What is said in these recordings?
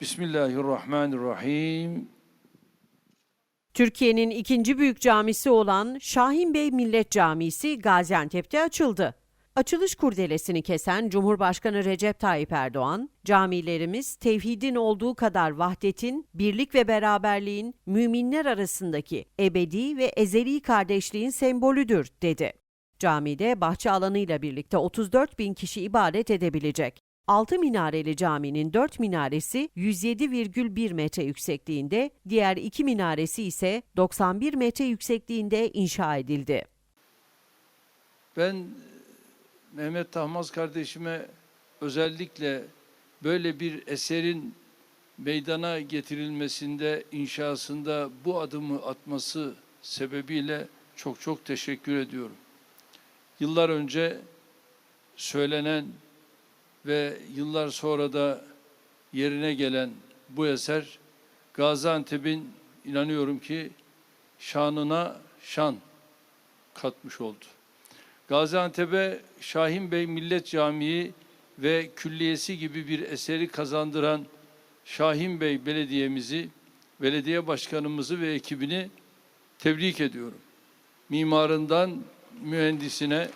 Bismillahirrahmanirrahim. Türkiye'nin ikinci büyük camisi olan Şahin Bey Millet Camisi Gaziantep'te açıldı. Açılış kurdelesini kesen Cumhurbaşkanı Recep Tayyip Erdoğan, camilerimiz tevhidin olduğu kadar vahdetin, birlik ve beraberliğin müminler arasındaki ebedi ve ezeli kardeşliğin sembolüdür dedi. Camide bahçe alanıyla birlikte 34 bin kişi ibadet edebilecek. 6 minareli caminin 4 minaresi 107,1 metre yüksekliğinde, diğer 2 minaresi ise 91 metre yüksekliğinde inşa edildi. Ben e, Mehmet Tahmaz kardeşime özellikle böyle bir eserin meydana getirilmesinde, inşasında bu adımı atması sebebiyle çok çok teşekkür ediyorum. Yıllar önce söylenen ve yıllar sonra da yerine gelen bu eser Gaziantep'in inanıyorum ki şanına şan katmış oldu. Gaziantep'e Şahin Bey Millet Camii ve külliyesi gibi bir eseri kazandıran Şahin Bey Belediye'mizi, belediye başkanımızı ve ekibini tebrik ediyorum. Mimarından mühendisine,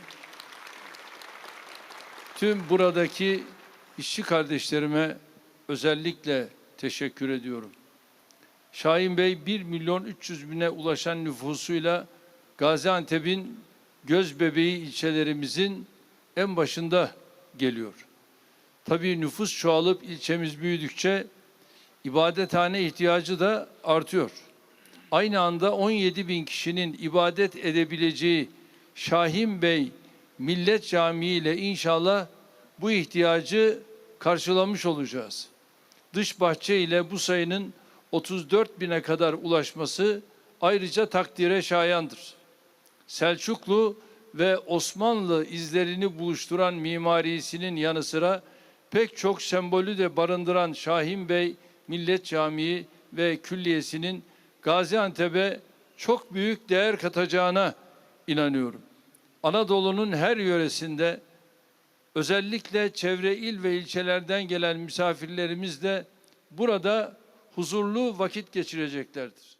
tüm buradaki işçi kardeşlerime özellikle teşekkür ediyorum. Şahin Bey 1 milyon 300 bine ulaşan nüfusuyla Gaziantep'in göz bebeği ilçelerimizin en başında geliyor. Tabii nüfus çoğalıp ilçemiz büyüdükçe ibadethane ihtiyacı da artıyor. Aynı anda 17 bin kişinin ibadet edebileceği Şahin Bey Millet Camii ile inşallah bu ihtiyacı karşılamış olacağız. Dış bahçe ile bu sayının 34 bine kadar ulaşması ayrıca takdire şayandır. Selçuklu ve Osmanlı izlerini buluşturan mimarisinin yanı sıra pek çok sembolü de barındıran Şahin Bey Millet Camii ve Külliyesi'nin Gaziantep'e çok büyük değer katacağına inanıyorum. Anadolu'nun her yöresinde özellikle çevre il ve ilçelerden gelen misafirlerimiz de burada huzurlu vakit geçireceklerdir.